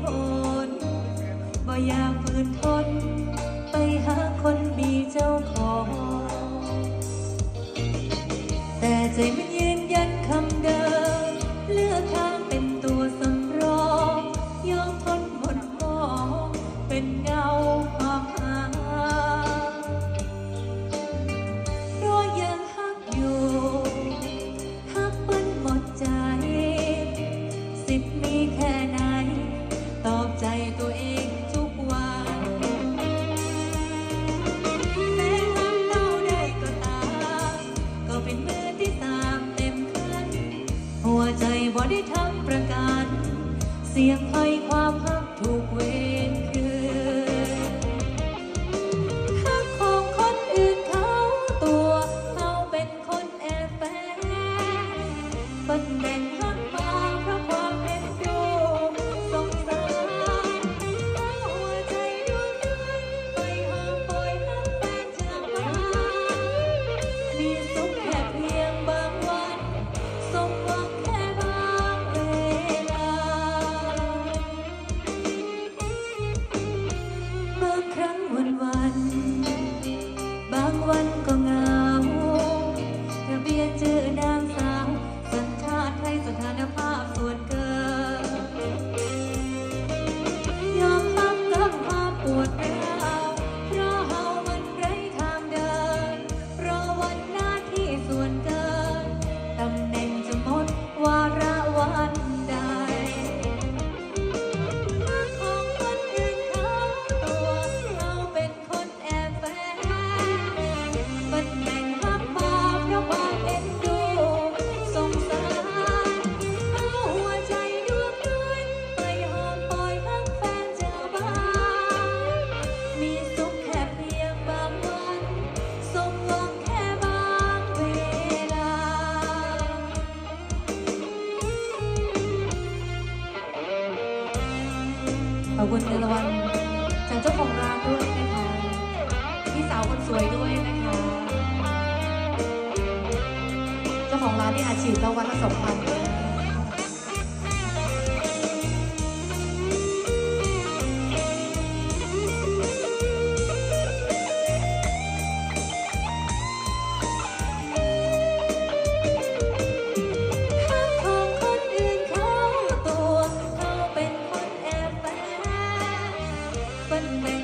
โหนบ่อยากฝืนทน ไปหาคนมีเจ้าของ แต่ใจมันยืนยันคำเดิม เลือกทางเป็นตัวสำรองยอมทนหมดหมองเป็นเงา หัวใจบ่ได้ทั้งประการ เสียงไพ่ความหักถูกเวรคืน ขอบคุณคุละวันจากเจ้าของร้านด้วยนะคะพี่สาวคนสวยด้วยนะคะ เจ้าของร้านนี่อาชีพละวันละสองพัน Thank you.